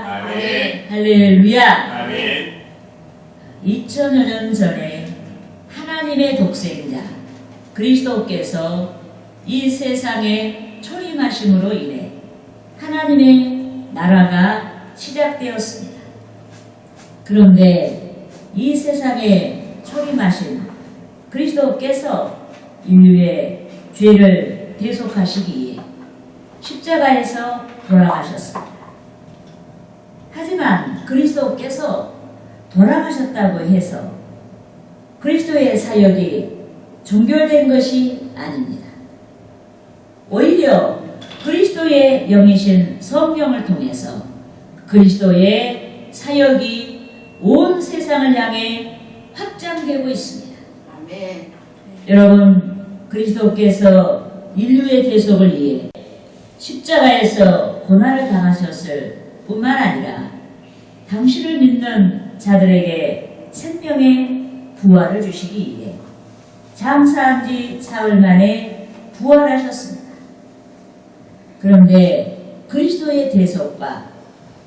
아멘. 할렐루야. 아멘. 2000여 년 전에 하나님의 독생자 그리스도께서 이 세상에 초림하심으로 인해 하나님의 나라가 시작되었습니다. 그런데 이 세상에 초림하신 그리스도께서 인류의 죄를 대속하시기에 십자가에서 돌아가셨습니다. 하지만 그리스도께서 돌아가셨다고 해서 그리스도의 사역이 종결된 것이 아닙니다. 오히려 그리스도의 영이신 성령을 통해서 그리스도의 사역이 온 세상을 향해 확장되고 있습니다. 아멘. 여러분, 그리스도께서 인류의 대속을 위해 십자가에서 고난을 당하셨을 뿐만 아니라 당신을 믿는 자들에게 생명의 부활을 주시기 위해 장사한 지 사흘 만에 부활하셨습니다. 그런데 그리스도의 대속과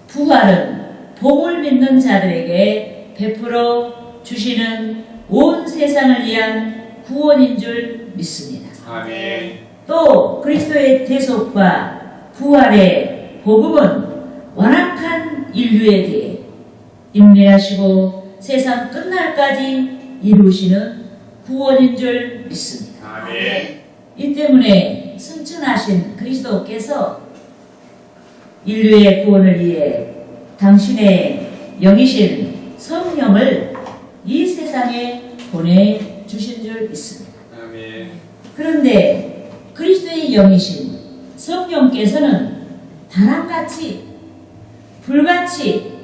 부활은 복을 믿는 자들에게 베풀어 주시는 온 세상을 위한 구원인 줄 믿습니다. 아멘. 또 그리스도의 대속과 부활의 복음은 완악한 인류에 대해 인내하시고 세상 끝날까지 이루시는 구원인 줄 믿습니다. 아멘. 이 때문에 승천하신 그리스도께서 인류의 구원을 위해 당신의 영이신 성령을 이 세상에 보내주신 줄 믿습니다. 아멘. 그런데 그리스도의 영이신 성령께서는 바람같이 불같이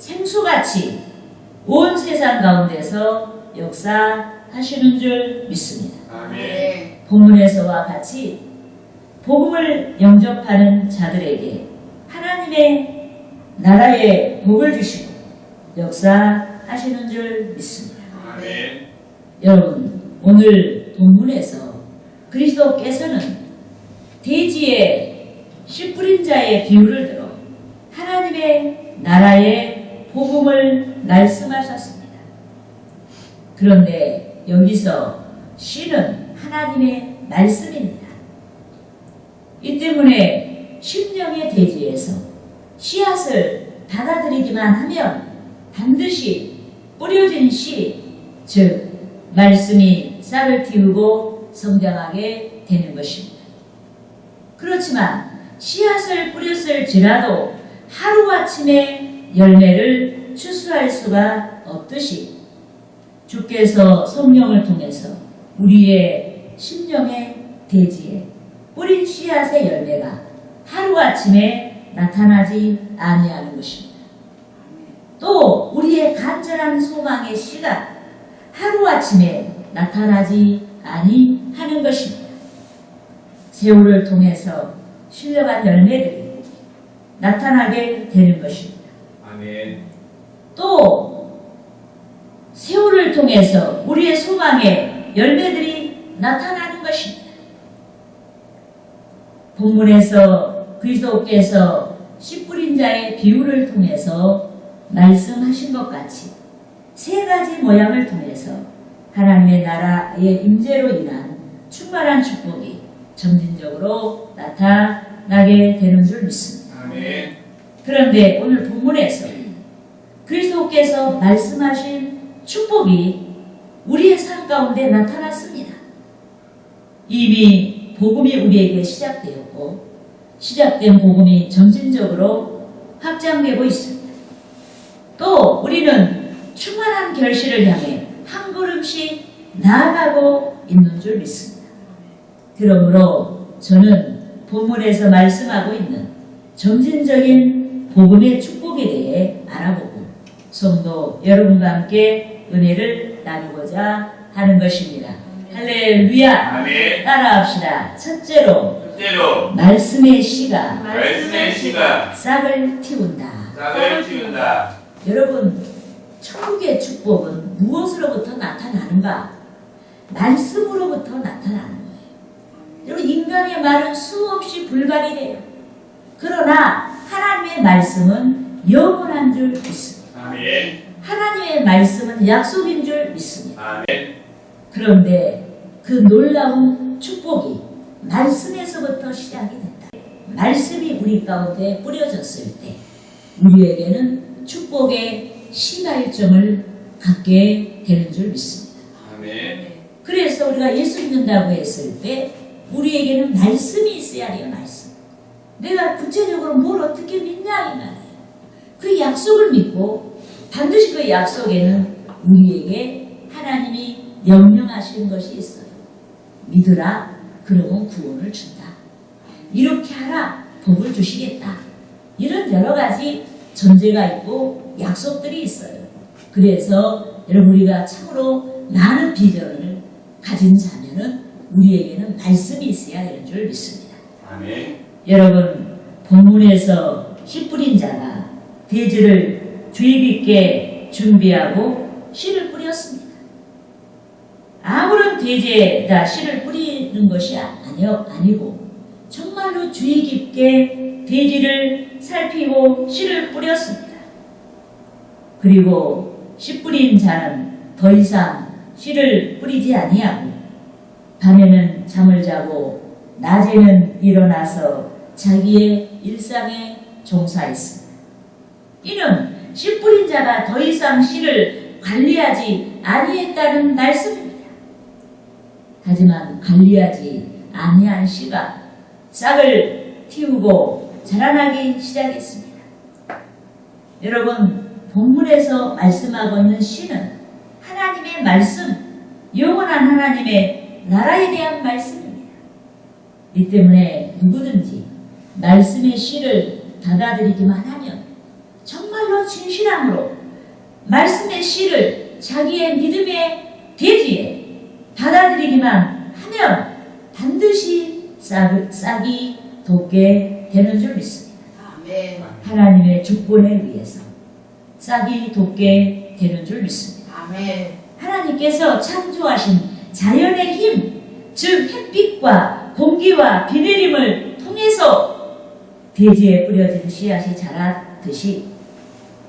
생수같이 온 세상 가운데서 역사하시는 줄 믿습니다. 아멘. 본문에서와 같이 복음을 영접하는 자들에게 하나님의 나라의 복을 주시고 역사하시는 줄 믿습니다. 아멘. 여러분, 오늘 본문에서 그리스도께서는 대지에 씨 뿌린 자의 비유를 들어 하나님의 나라의 복음을 말씀하셨습니다. 그런데 여기서 씨는 하나님의 말씀입니다. 이 때문에 심령의 대지에서 씨앗을 받아들이기만 하면 반드시 뿌려진 씨, 즉 말씀이 싹을 틔우고 성장하게 되는 것입니다. 그렇지만 씨앗을 뿌렸을지라도 하루아침에 열매를 추수할 수가 없듯이 주께서 성령을 통해서 우리의 심령의 대지에 뿌린 씨앗의 열매가 하루아침에 나타나지 아니하는 것입니다. 또 우리의 간절한 소망의 씨가 하루아침에 나타나지 아니하는 것입니다. 세월을 통해서 신령한 열매들이 나타나게 되는 것입니다. 아멘. 또 세월을 통해서 우리의 소망의 열매들이 나타나는 것입니다. 본문에서 그리스도께서 씨 뿌린 자의 비유를 통해서 말씀하신 것 같이 세 가지 모양을 통해서 하나님의 나라의 임재로 인한 충만한 축복이 점진적으로 나타나게 되는 줄 믿습니다. 아멘. 그런데 오늘 본문에서 그리스도께서 말씀하신 축복이 우리의 삶 가운데 나타났습니다. 이미 복음이 우리에게 시작되었고 시작된 복음이 점진적으로 확장되고 있습니다. 또 우리는 충만한 결실을 향해 한 걸음씩 나아가고 있는 줄 믿습니다. 그러므로 저는 본문에서 말씀하고 있는 점진적인 복음의 축복에 대해 알아보고 성도 여러분과 함께 은혜를 나누고자 하는 것입니다. 할렐루야! 아멘. 따라합시다. 첫째로 첫째로 말씀의 씨가 말씀의 씨가 싹을 틔운다. 싹을 틔운다. 여러분, 천국의 축복은 무엇으로부터 나타나는가? 말씀으로부터 나타나는 거예요. 여러분, 인간의 말은 수없이 돼요. 그러나 하나님의 말씀은 영원한 줄 믿습니다. 아멘. 하나님의 말씀은 약속인 줄 믿습니다. 아멘. 그런데 그 놀라운 축복이 말씀에서부터 시작이 된다. 말씀이 우리 가운데 뿌려졌을 때 우리에게는 축복의 시발점을 갖게 되는 줄 믿습니다. 아멘. 그래서 우리가 예수 믿는다고 했을 때 우리에게는 말씀이 있어야 해요, 말씀. 내가 구체적으로 뭘 어떻게 믿냐 이 말이에요. 그 약속을 믿고 반드시 그 약속에는 우리에게 하나님이 명령하신 것이 있어요. 믿으라, 그러면 구원을 준다. 이렇게 하라, 복을 주시겠다. 이런 여러 가지 전제가 있고 약속들이 있어요. 그래서 여러분 우리가 참으로 많은 비전을 가진 자면은 우리에게는 말씀이 있어야 되는 줄 믿습니다. 아멘. 여러분 본문에서 씨 뿌린 자가 대지를 주의 깊게 준비하고 씨를 뿌렸습니다. 아무런 대지에다 씨를 뿌리는 것이 아니요 아니고 정말로 주의 깊게 대지를 살피고 씨를 뿌렸습니다. 그리고 씨 뿌린 자는 더 이상 씨를 뿌리지 아니하고 밤에는 잠을 자고 낮에는 일어나서 자기의 일상에 종사했습니다. 이는 씨 뿌린 자가 더 이상 씨를 관리하지 아니했다는 말씀입니다. 하지만 관리하지 아니한 씨가 싹을 틔우고 자라나기 시작했습니다. 여러분 본문에서 말씀하고 있는 씨는 하나님의 말씀, 영원한 하나님의 나라에 대한 말씀입니다. 이 때문에 누구든지 말씀의 씨를 받아들이기만 하면 정말로 진실함으로 말씀의 씨를 자기의 믿음의 대지에 받아들이기만 하면 반드시 싹, 싹이 돋게 되는 줄 믿습니다. 아멘. 하나님의 주권에 의해서 싹이 돋게 되는 줄 믿습니다. 아멘. 하나님께서 창조하신 자연의 힘, 즉 햇빛과 공기와 비 내림을 통해서 대지에 뿌려진 씨앗이 자라듯이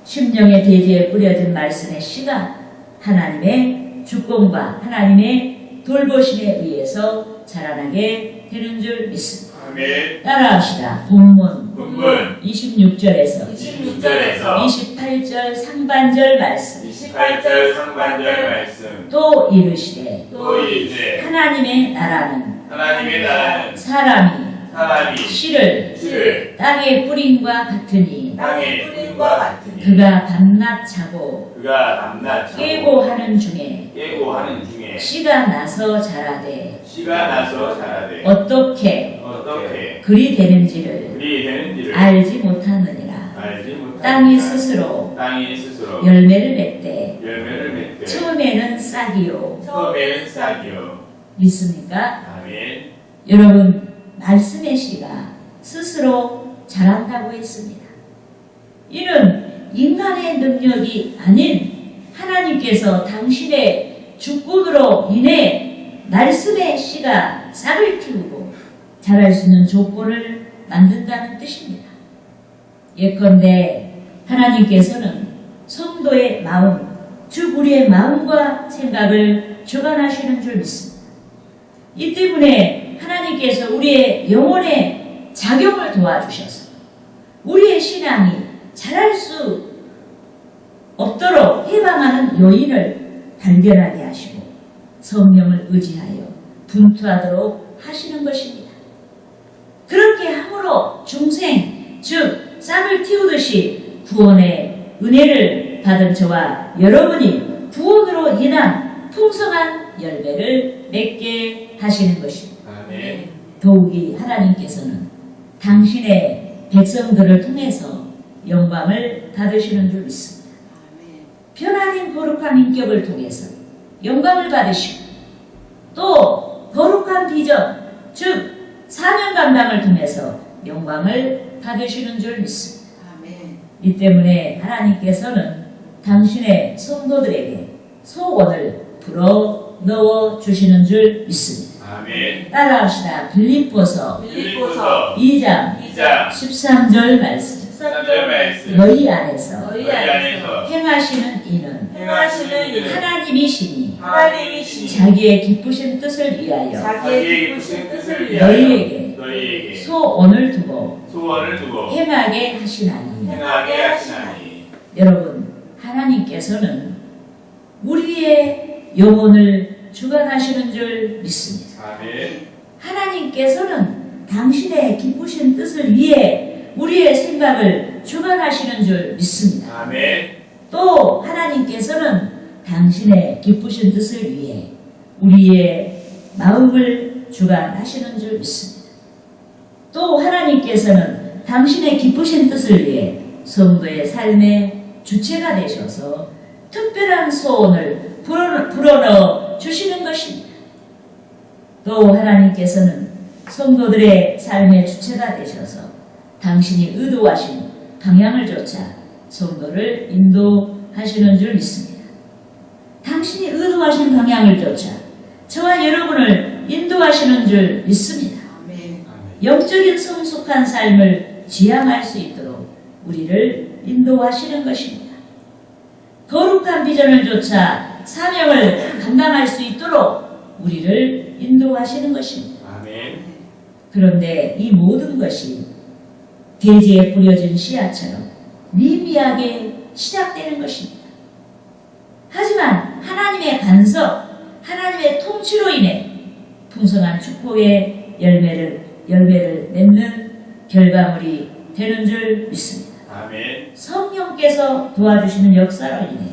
심령의 대지에 뿌려진 말씀의 씨가 하나님의 주권과 하나님의 돌보심에 의해서 자라나게 되는 줄 믿습니다. 아멘. 따라합시다. 본문 본문 26절에서 26절에서 28절 상반절 말씀 28절 상반절 말씀 또 이르시되 또 이제 하나님의 나라는 하나님의 나라는 사람이 사람이 씨를 씨를 땅에 뿌린과 같으니 땅에 뿌린과 같으니 그가 밤낮 자고 그가 밤낮 깨고 하는 중에 깨고 하는 중에 씨가 나서 자라되 씨가 나서 자라되 어떻게 어떻게 그리 되는지를 그리 되는지를 알지 못하느니라. 알지 못하는 땅이 스스로 땅이 스스로 열매를 맺되 열매를 맺되 처음에는 싹이요. 처음에는 싹이요. 믿습니까? 아멘. 여러분 말씀의 씨가 스스로 자란다고 했습니다. 이는 인간의 능력이 아닌 하나님께서 당신의 주권으로 인해 말씀의 씨가 싹을 틔우고 자랄 수 있는 조건을 만든다는 뜻입니다. 예컨대 하나님께서는 성도의 마음, 즉 우리의 마음과 생각을 주관하시는 줄 믿습니다. 이 때문에 하나님께서 우리의 영혼의 작용을 도와주셔서 우리의 신앙이 자랄 수 없도록 해방하는 요인을 발견하게 하시고 성령을 의지하여 분투하도록 하시는 것입니다. 그렇게 함으로 중생, 즉 싹을 틔우듯이 구원의 은혜를 받은 저와 여러분이 구원으로 인한 풍성한 열매를 맺게 하시는 것입니다. 아멘 더욱이 하나님께서는 당신의 백성들을 통해서 영광을 받으시는 줄 믿습니다. 변화된 거룩한 인격을 통해서 영광을 받으시고 또 거룩한 비전, 즉 사명 감당을 통해서 영광을 받으시는 줄 믿습니다. 이 때문에 하나님께서는 당신의 성도들에게 소원을 불어 넣어 주시는 줄 믿습니다. 아멘 따라합시다. 빌립보서 빌립보서 2장 2장 13절 말씀. 13절 말씀 너희 안에 너희 안에서 행하시는 이는 행하시는 이 하나님이시니 하나님이시니 자기의 기쁘신 뜻을 위하여 자기의 기쁘신 뜻을 위하여 너희에게 너희에게 소원을 두고 소원을 두고 행하게 하시나니 행하게 하시나니 여러분 하나님께서는 우리의 영혼을 주관하시는 줄 믿습니다. 아멘 하나님께서는 당신의 기쁘신 뜻을 위해 우리의 생각을 주관하시는 줄 믿습니다. 아멘 또 하나님께서는 당신의 기쁘신 뜻을 위해 우리의 마음을 주관하시는 줄 믿습니다. 또 하나님께서는 당신의 기쁘신 뜻을 위해 성도의 삶의 주체가 되셔서 특별한 소원을 불어- 불어넣어 주시는 것입니다. 또 하나님께서는 성도들의 삶의 주체가 되셔서 당신이 의도하신 방향을 조차 성도를 인도하시는 줄 믿습니다. 당신이 의도하신 방향을 조차 저와 여러분을 인도하시는 줄 믿습니다. 영적인 성숙한 삶을 지향할 수 있도록 우리를 인도하시는 것입니다. 거룩한 비전을 쫓아 사명을 감당할 수 있도록 우리를 인도하시는 것입니다. 아멘 그런데 이 모든 것이 대지에 뿌려진 씨앗처럼 미미하게 시작되는 것입니다. 하지만 하나님의 간섭, 하나님의 통치로 인해 풍성한 축복의 열매를 열매를 맺는 결과물이 되는 줄 믿습니다. 아멘 성령께서 도와주시는 역사로 인해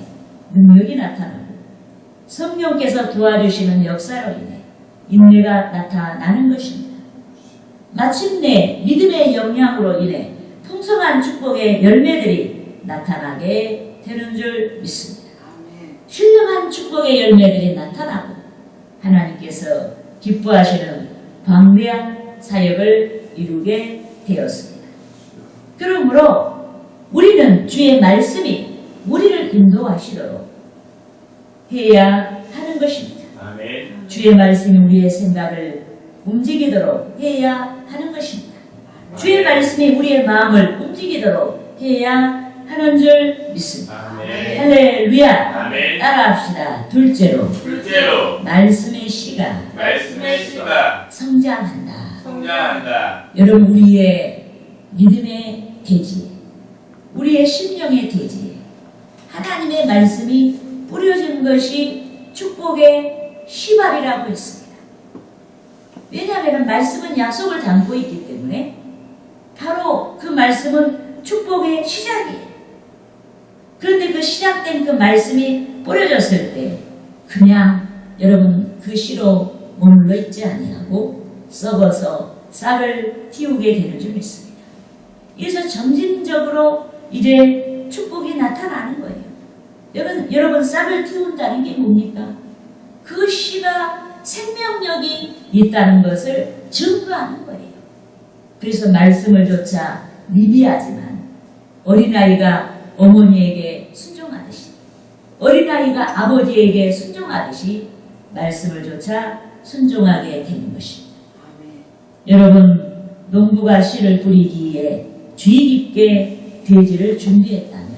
능력이 나타나고 성령께서 도와주시는 역사로 인해 인내가 나타나는 것입니다. 마침내 믿음의 영향으로 인해 풍성한 축복의 열매들이 나타나게 되는 줄 믿습니다. 신령한 축복의 열매들이 나타나고 하나님께서 기뻐하시는 광대한 사역을 이루게 되었습니다. 그러므로 우리는 주의 말씀이 우리를 인도하시도록 해야 하는 것입니다. 아멘 주의 말씀이 우리의 생각을 움직이도록 해야 하는 것입니다. 주의 말씀이 우리의 마음을 움직이도록 해야 하는 줄 믿습니다. 아멘 할렐루야! 아멘 따라합시다. 둘째로 둘째로 말씀의 시간 말씀의 시가 성장한다. 성장한다 여러분 우리의 믿음의 대지, 우리의 심령의 대지, 하나님의 말씀이 뿌려진 것이 축복의 시발이라고 했습니다. 왜냐하면 말씀은 약속을 담고 있기 때문에 바로 그 말씀은 축복의 시작이에요. 그런데 그 시작된 그 말씀이 뿌려졌을 때 그냥 여러분 그 씨로 머물러 있지 아니하고 썩어서 싹을 틔우게 되는 줄 믿습니다. 그래서 점진적으로 이제 축복이 나타나는 거예요. 여러분, 여러분 싹을 틔운다는 게 뭡니까? 그 씨가 생명력이 있다는 것을 증거하는 거예요. 그래서 말씀을 조차 미미하지만 어린아이가 어머니에게 순종하듯이 어린아이가 아버지에게 순종하듯이 말씀을 조차 순종하게 되는 것입니다. 여러분 농부가 씨를 뿌리기에 주의 깊게 돼지를 준비했다면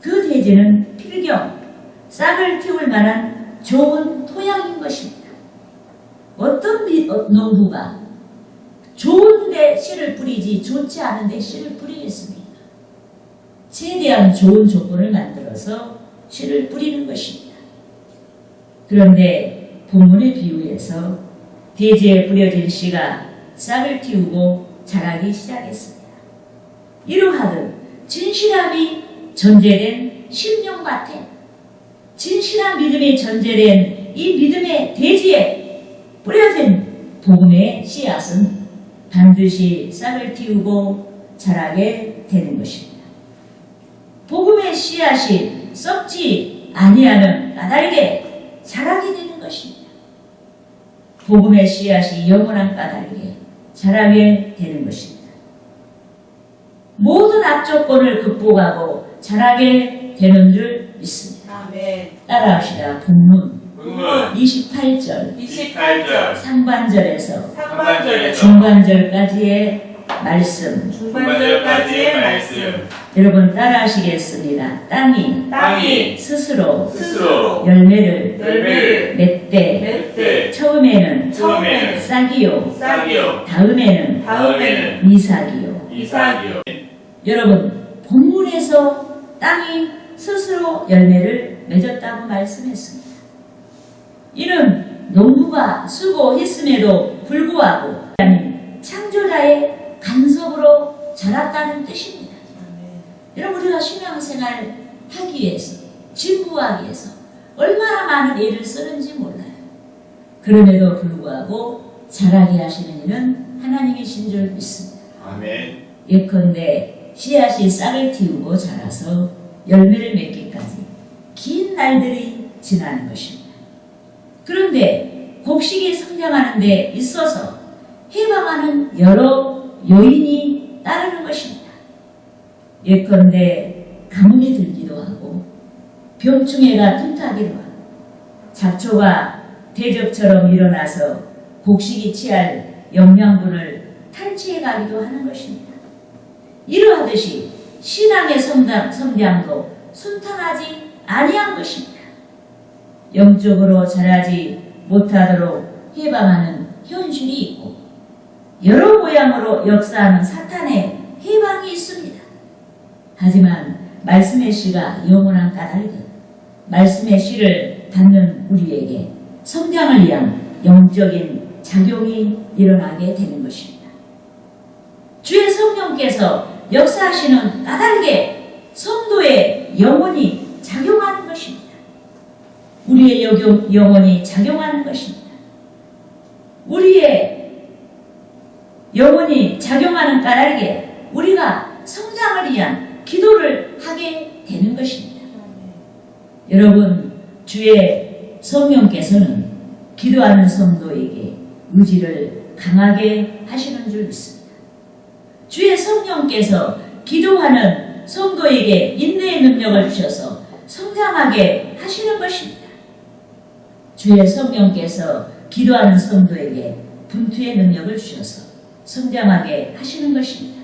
그 돼지는 필경 싹을 틔울 만한 좋은 토양인 것입니다. 어떤 미- 어, 농부가 좋은데 씨를 뿌리지 좋지 않은데 씨를 뿌리겠습니까? 최대한 좋은 조건을 만들어서 씨를 뿌리는 것입니다. 그런데 본문의 비유에서 대지에 뿌려진 씨가 싹을 틔우고 자라기 시작했습니다. 이러하듯 진실함이 전제된 심령밭에 진실한 믿음이 전제된 이 믿음의 대지에 뿌려진 복음의 씨앗은 반드시 싹을 틔우고 자라게 되는 것입니다. 복음의 씨앗이 썩지 아니하는 까닭에 자라게 되는 것입니다. 복음의 씨앗이 영원한 까닭에 자라게 되는 것입니다. 모든 악조건을 극복하고 자라게 되는 줄 믿습니다. 아멘. 따라합시다. 본문 본문 28절 28절 상반절에서 상반절에서 중반절까지의 말씀 중반절까지의 말씀 여러분 따라하시겠습니다. 땅이 땅이 스스로 스스로 열매를 열매를 맺되 맺되 처음에는 처음에는 싹이요 싹이요 다음에는 다음에는 미삭이요 이삭이요 여러분 본문에서 땅이 스스로 열매를 맺었다고 말씀했습니다. 이는 농부가 수고했음에도 불구하고 창조자의 간섭으로 자랐다는 뜻입니다. 여러분 우리가 신앙생활 하기 위해서 진부하기 위해서 얼마나 많은 애를 쓰는지 몰라요. 그럼에도 불구하고 자라게 하시는 이는 하나님이신 줄 믿습니다. 아멘 예컨대 씨앗이 싹을 틔우고 자라서 열매를 맺기까지 긴 날들이 지나는 것입니다. 그런데 곡식이 성장하는 데 있어서 해방하는 여러 요인이 따르는 것입니다. 예컨대 가뭄이 들기도 하고 병충해가 틈타기도 하고 잡초가 대적처럼 일어나서 곡식이 취할 영양분을 탈취해 가기도 하는 것입니다. 이러하듯이 신앙의 성장, 성장도 순탄하지 아니한 것입니다. 영적으로 자라지 못하도록 해방하는 현실이 있고 여러 모양으로 역사하는 사탄의 해방이 있습니다. 하지만 말씀의 씨가 영원한 까닭이듯 말씀의 씨를 받는 우리에게 성장을 위한 영적인 작용이 일어나게 되는 것입니다. 주의 성령께서 역사하시는 까닭에 성도의 영혼이 작용하는 것입니다. 우리의 영- 영혼이 작용하는 것입니다. 우리의 영혼이 작용하는 까닭에 우리가 성장을 위한 기도를 하게 되는 것입니다. 여러분, 주의 성령께서는 기도하는 성도에게 의지를 강하게 하시는 줄 믿습니다. 주의 성령께서 기도하는 성도에게 인내의 능력을 주셔서 성장하게 하시는 것입니다. 주의 성령께서 기도하는 성도에게 분투의 능력을 주셔서 성장하게 하시는 것입니다.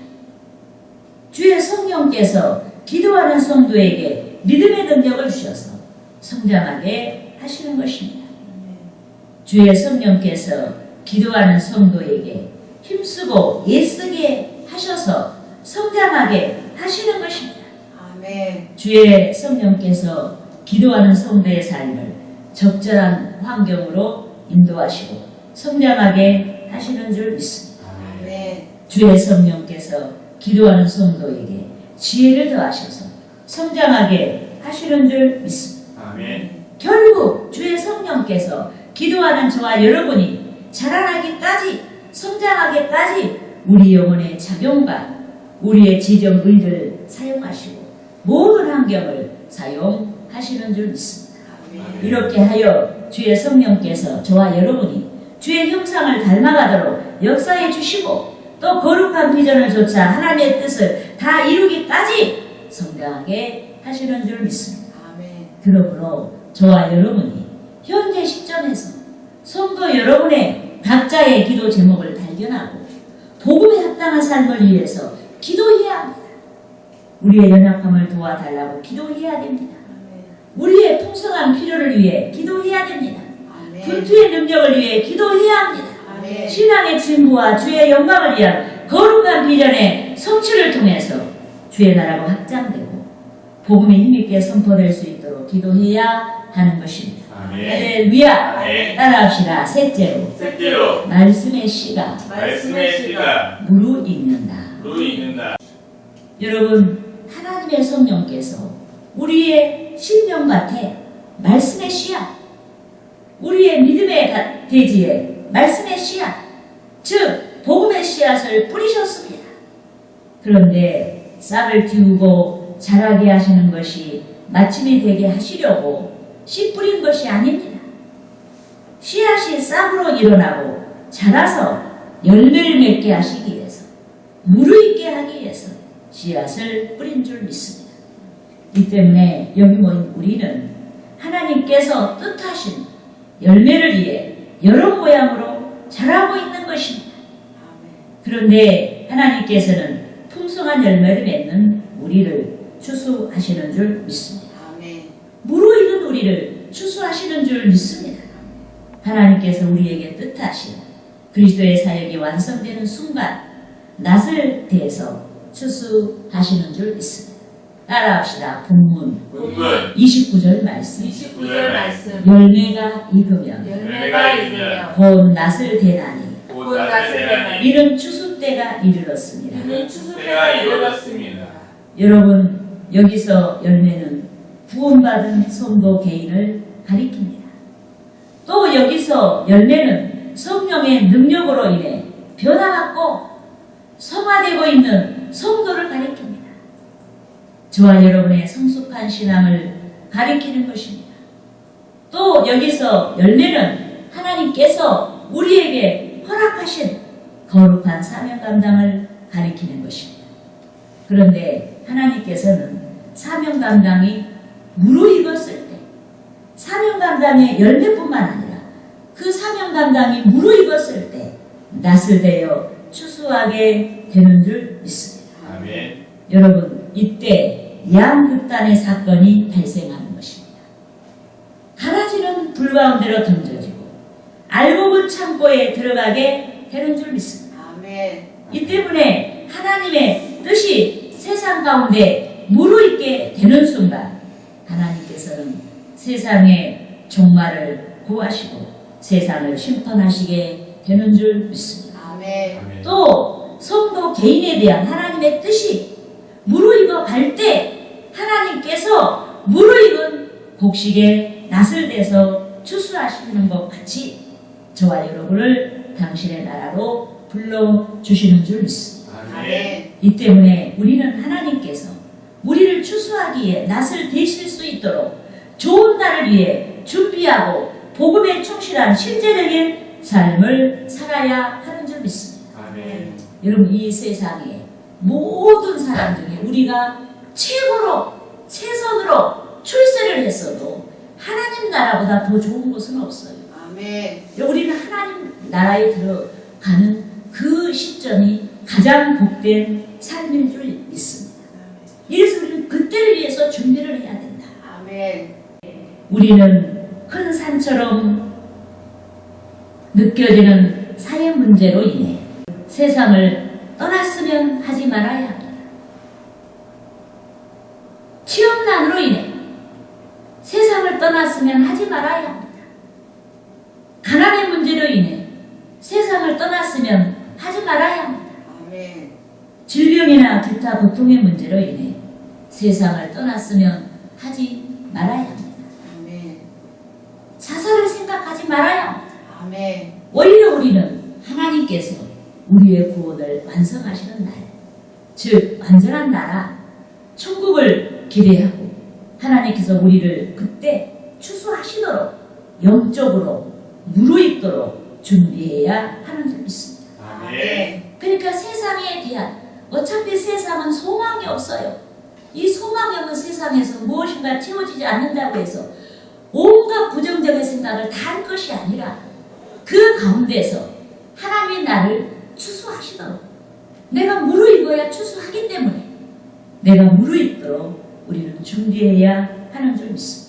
주의 성령께서 기도하는 성도에게 믿음의 능력을 주셔서 성장하게 하시는 것입니다. 주의 성령께서 기도하는 성도에게 힘쓰고 애쓰게 하셔서 성장하게 하시는 것입니다. 아멘. 주의 성령께서 기도하는 성도의 삶을 적절한 환경으로 인도하시고 성장하게 하시는 줄 믿습니다. 아멘. 주의 성령께서 기도하는 성도에게 지혜를 더하셔서 성장하게 하시는 줄 믿습니다. 아멘 결국 주의 성령께서 기도하는 저와 여러분이 자라나기까지 성장하기까지 우리 영혼의 작용과 우리의 지정 의를 사용하시고 모든 환경을 사용하시는 줄 믿습니다. 이렇게 하여 주의 성령께서 저와 여러분이 주의 형상을 닮아가도록 역사해 주시고 또 거룩한 비전을 조차 하나님의 뜻을 다 이루기까지 성장하게 하시는 줄 믿습니다. 아멘. 그러므로 저와 여러분이 현재 시점에서 성도 여러분의 각자의 기도 제목을 발견하고 복음에 합당한 삶을 위해서 기도해야 합니다. 우리의 연약함을 도와달라고 기도해야 됩니다. 우리의 풍성한 필요를 위해 기도해야 됩니다. 분투의 능력을 위해 기도해야 합니다. 신앙의 진부와 주의 영광을 위한 거룩한 비전의 성취를 통해서 주의 나라가 확장되고 복음이 힘있게 선포될 수 있도록 기도해야 하는 것입니다. 할렐루야! 아멘 따라합시다. 셋째로 셋째로 말씀의 씨가 말씀의 씨가 무르익는다. 무르익는다 여러분 하나님의 성령께서 우리의 심령밭에 말씀의 씨앗 우리의 믿음의 가- 대지에 말씀의 씨앗 즉 복음의 씨앗을 뿌리셨습니다. 그런데 싹을 틔우고 자라게 하시는 것이 마침이 되게 하시려고 씨 뿌린 것이 아닙니다. 씨앗이 싹으로 일어나고 자라서 열매를 맺게 하시기 위해서 무르익게 하기 위해서 씨앗을 뿌린 줄 믿습니다. 이 때문에 여기 모인 우리는 하나님께서 뜻하신 열매를 위해 여러 모양으로 자라고 있는 것입니다. 그런데 하나님께서는 풍성한 열매를 맺는 우리를 추수하시는 줄 믿습니다. 아멘. 무르익은 우리를 추수하시는 줄 믿습니다. 하나님께서 우리에게 뜻하신 그리스도의 사역이 완성되는 순간 낯을 대해서 추수하시는 줄 믿습니다. 따라합시다. 본문 본문 29절 말씀 29절 말씀. 열매가 익으면 열매가 있으며 곧 낯을 대나니 곧 낯을 대하니 이는 추수 때가 이르렀습니다. 이는 추수때가 이르렀습니다. 여러분 여기서 열매는 구원받은 성도 개인을 가리킵니다. 또 여기서 열매는 성령의 능력으로 인해 변화받고 성화되고 있는 성도를 가리킵니다. 저와 여러분의 성숙한 신앙을 가리키는 것입니다. 또 여기서 열매는 하나님께서 우리에게 허락하신 거룩한 사명 감당을 가리키는 것입니다. 그런데 하나님께서는 사명 감당이 무르익었을 때 사명 감당의 열매뿐만 아니라 그 사명 감당이 무르익었을 때 낯을 대어 추수하게 되는 줄 믿습니다. 아멘. 여러분 이때 양극단의 사건이 발생하는 것입니다. 가라지는 불 가운데로 던져지고 알곡은 창고에 들어가게 되는 줄 믿습니다. 아멘. 이 때문에 하나님의 뜻이 세상 가운데 무르익게 되는 순간 하나님께서는 세상의 종말을 구하시고 세상을 심판하시게 되는 줄 믿습니다. 아멘. 아멘. 또 성도 개인에 대한 하나님의 뜻이 무르익어 갈 때 하나님께서 무르익은 곡식에 낯을 대서 추수하시는 것 같이 저와 여러분을 당신의 나라로 불러주시는 줄 믿습니다. 아멘. 이 때문에 우리는 하나님께서 우리를 추수하기에 낯을 대실 수 있도록 좋은 날을 위해 준비하고 복음에 충실한 실제적인 삶을 살아야 하는 줄 믿습니다. 아멘. 여러분 이 세상에 모든 사람 중에 우리가 최고로 최선으로 출세를 했어도 하나님 나라보다 더 좋은 곳은 없어요. 아멘. 우리는 하나님 나라에 들어가는 그 시점이 가장 복된 삶인 줄 우리는 그때를 위해서 준비를 해야 된다. 아멘. 우리는 큰 산처럼 느껴지는 사회 문제로 인해 세상을 떠났으면 하지 말아야 합니다. 취업난으로 인해 세상을 떠났으면 하지 말아야 합니다. 가난의 문제로 인해 세상을 떠났으면 하지 말아야 합니다. 아멘. 질병이나 기타 고통의 문제로 인해 세상을 떠났으면 하지 말아야 합니다. 아멘. 자살을 생각하지 말아야 합니다. 아멘. 오히려 우리는 하나님께서 우리의 구원을 완성하시는 날, 즉 완전한 나라, 천국을 기대하고 하나님께서 우리를 그때 추수하시도록 영적으로 무르익도록 준비해야 하는 줄 믿습니다. 아멘. 그러니까 세상에 대한 어차피 세상은 소망이 없어요. 이 없는 세상에서 무엇인가 채워지지 않는다고 해서 온갖 부정적인 생각을 다 할 것이 아니라 그 가운데서 하나님이 나를 추수하시도록 내가 무르익어야 추수하기 때문에 내가 무르익도록 우리는 준비해야 하는 줄 믿습니다.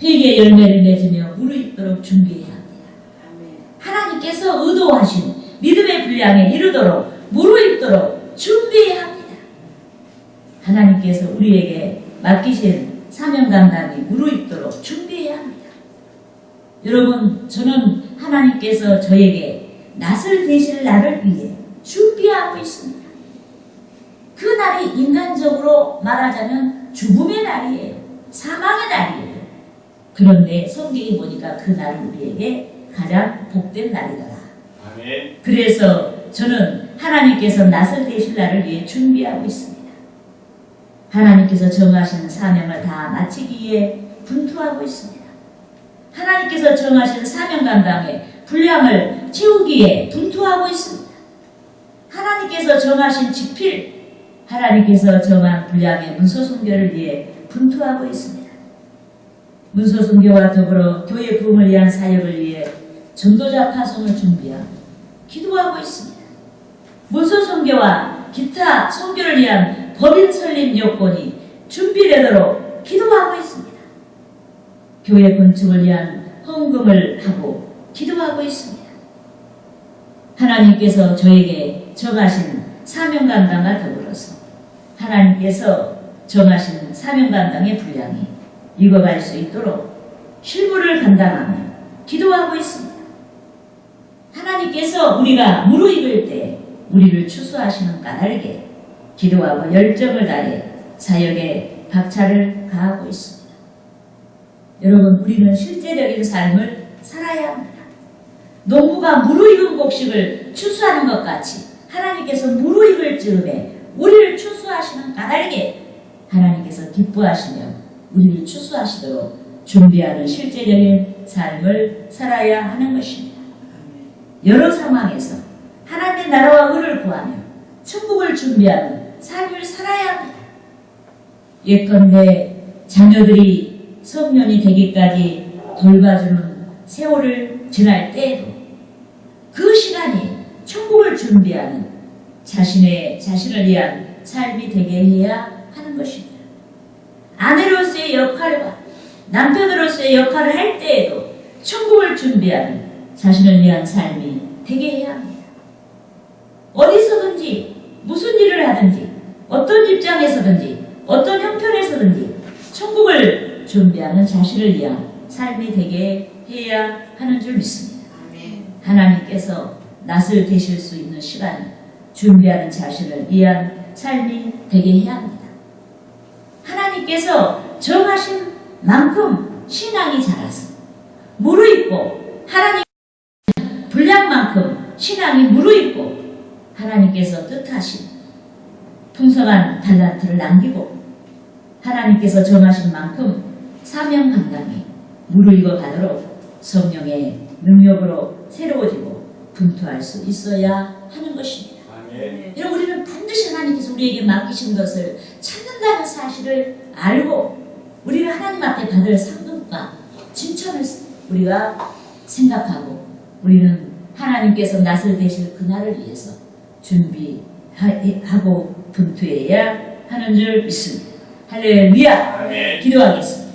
회개의 열매를 맺으며 무르익도록 준비해야 합니다. 아멘. 하나님께서 의도하신 믿음의 분량에 이르도록 무르익도록 준비해야 합니다. 하나님께서 우리에게 맡기신 사명 감당이 무르익도록 준비해야 합니다. 여러분, 저는 하나님께서 저에게 낯을 대실 날을 위해 준비하고 있습니다. 그 날이 인간적으로 말하자면 죽음의 날이에요. 사망의 날이에요. 그런데 성경에 보니까 그 날은 우리에게 가장 복된 날이더라. 아멘. 그래서 저는 하나님께서 낯을 대실 날을 위해 준비하고 있습니다. 하나님께서 정하신 사명을 다 마치기 위해 분투하고 있습니다. 하나님께서 정하신 사명 감당의 분량을 채우기에 분투하고 있습니다. 하나님께서 정하신 지필, 하나님께서 정한 분량의 문서 순교를 위해 분투하고 있습니다. 문서 순교와 더불어 교회 부흥을 위한 사역을 위해 전도자 파송을 준비하고 기도하고 있습니다. 문서 선교와 기타 선교를 위한 법인 설립 요건이 준비되도록 기도하고 있습니다. 교회 건축을 위한 헌금을 하고 기도하고 있습니다. 하나님께서 저에게 정하신 사명 감당과 더불어서 하나님께서 정하신 사명 감당의 분량이 익어갈 수 있도록 실무를 감당하며 기도하고 있습니다. 하나님께서 우리가 무르익을 때 우리를 추수하시는 까닭에 기도하고 열정을 다해 사역에 박차를 가하고 있습니다. 여러분, 우리는 실제적인 삶을 살아야 합니다. 농부가 무르익은 곡식을 추수하는 것 같이 하나님께서 무르익을 즈음에 우리를 추수하시는 까닭에 하나님께서 기뻐하시며 우리를 추수하시도록 준비하는 실제적인 삶을 살아야 하는 것입니다. 여러 상황에서 하나님의 나라와 의를 구하며 천국을 준비하는 삶을 살아야 합니다. 예컨대 자녀들이 성년이 되기까지 돌봐주는 세월을 지날 때에도 그 시간이 천국을 준비하는 자신의 자신을 위한 삶이 되게 해야 하는 것입니다. 아내로서의 역할과 남편으로서의 역할을 할 때에도 천국을 준비하는 자신을 위한 삶이 되게 해야 합니다. 어디서든지 무슨 일을 하든지 어떤 입장에서든지 어떤 형편에서든지 천국을 준비하는 자신을 위한 삶이 되게 해야 하는 줄 믿습니다. 아멘. 하나님께서 낯을 대실 수 있는 시간이 준비하는 자신을 위한 삶이 되게 해야 합니다. 하나님께서 정하신 만큼 신앙이 자라서 무르익고 하나님 분량만큼 신앙이 무르익고 하나님께서 뜻하신 풍성한 달란트를 남기고 하나님께서 정하신 만큼 사명 감당이 무르익어 가도록 성령의 능력으로 새로워지고 분투할 수 있어야 하는 것입니다. 아멘. 여러분 우리는 반드시 하나님께서 우리에게 맡기신 것을 찾는다는 사실을 알고 우리가 하나님 앞에 받을 상급과 진천을 우리가 생각하고 우리는 하나님께서 낯을 대실 그날을 위해서 준비 하고 분투해야 하는 줄 믿습니다. 할렐루야. 기도하겠습니다.